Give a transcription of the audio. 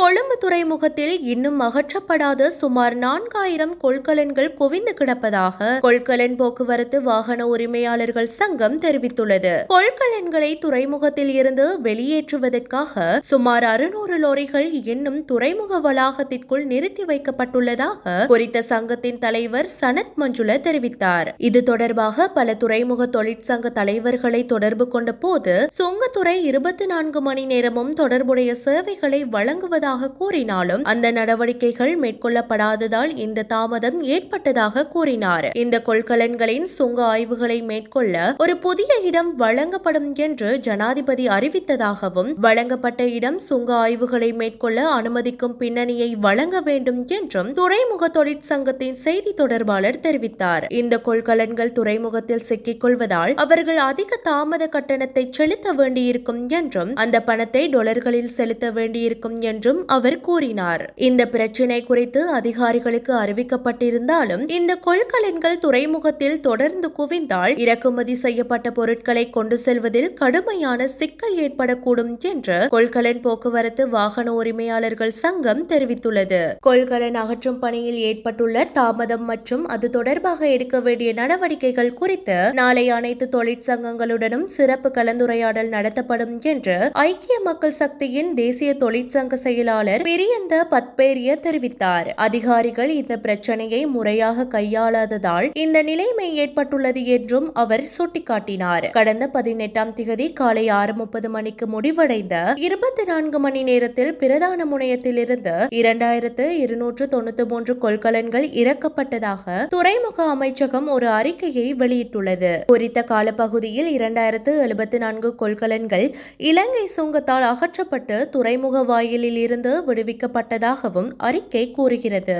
கொழும்பு துறைமுகத்தில் இன்னும் அகற்றப்படாத சுமார் நான்காயிரம் கொள்கலன்கள் குவிந்து கிடப்பதாக கொள்கலன் போக்குவரத்து வாகன உரிமையாளர்கள் சங்கம் தெரிவித்துள்ளது. கொள்கலன்களை துறைமுகத்தில் இருந்து வெளியேற்றுவதற்காக சுமார் அறுநூறு லோரிகள் இன்னும் துறைமுக வளாகத்திற்குள் நிறுத்தி வைக்கப்பட்டுள்ளதாக குறித்த சங்கத்தின் தலைவர் சனத் மஞ்சுள தெரிவித்தார். இது தொடர்பாக பல துறைமுக தொழிற்சங்க தலைவர்களை தொடர்பு கொண்ட போது சுங்கத்துறை இருபத்தி நான்கு மணி நேரமும் தொடர்புடைய சேவைகளை வழங்குவதாக கூறினாலும் அந்த நடவடிக்கைகள் மேற்கொள்ளப்படாததால் இந்த தாமதம் ஏற்பட்டதாக கூறினார். இந்த கொள்கலன்களின் சுங்க ஆய்வுகளை மேற்கொள்ள ஒரு புதிய இடம் வழங்கப்படும் என்று ஜனாதிபதி அறிவித்ததாகவும் வழங்கப்பட்ட இடம் சுங்க ஆய்வுகளை மேற்கொள்ள அனுமதிக்கும் பின்னணியை வழங்க வேண்டும் என்றும் துறைமுக தொழிற்சங்கத்தின் செய்தி தொடர்பாளர் தெரிவித்தார். இந்த கொள்கலன்கள் துறைமுகத்தில் சிக்கிக் கொள்வதால் அவர்கள் அதிக தாமத கட்டணத்தை செலுத்த வேண்டியிருக்கும் என்றும் அந்த பணத்தை டொலர்களில் செலுத்த வேண்டியிருக்கும் என்றும் அவர் கூறினார். இந்த பிரச்சினை குறித்து அதிகாரிகளுக்கு அறிவிக்கப்பட்டிருந்தாலும் இந்த கொள்கலன்கள் துறைமுகத்தில் தொடர்ந்து குவிந்தால் இறக்குமதி செய்யப்பட்ட பொருட்களை கொண்டு செல்வதில் கடுமையான சிக்கல் ஏற்படக்கூடும் என்று கொள்கலன் போக்குவரத்து வாகன உரிமையாளர்கள் சங்கம் தெரிவித்துள்ளது. கொள்கலன் அகற்றும் பணியில் ஏற்பட்டுள்ள தாமதம் மற்றும் அது தொடர்பாக எடுக்க வேண்டிய நடவடிக்கைகள் குறித்து நாளை அனைத்து தொழிற்சங்கங்களுடனும் சிறப்பு கலந்துரையாடல் நடத்தப்படும் என்று ஐக்கிய மக்கள் சக்தியின் தேசிய தொழிற்சங்க செயலாளர் பிரியந்த பத்பேரிய தெரிவித்தார். அதிகாரிகள் இந்த பிரச்சனையை முறையாக கையாளாததால் இந்த நிலைமை ஏற்பட்டுள்ளது என்றும் அவர் சுட்டிக்காட்டினார். கடந்த பதினெட்டாம் திகதி காலை ஆறு முப்பது மணிக்கு முடிவடைந்த இருபத்தி நான்கு மணி நேரத்தில் பிரதான முனையத்திலிருந்து இரண்டாயிரத்து இருநூற்று தொண்ணூத்தி மூன்று கொள்கலன்கள் இறக்கப்பட்டதாக துறைமுக அமைச்சகம் ஒரு அறிக்கையை வெளியிட்டுள்ளது. குறித்த காலப்பகுதியில் இரண்டாயிரத்து எழுபத்தி நான்கு கொள்கலன்கள் இலங்கை சுங்கத்தால் அகற்றப்பட்டு துறைமுக வாயிலில் இருந்து விடுவிக்கப்பட்டதாகவும் அறிக்கை கூறுகிறது.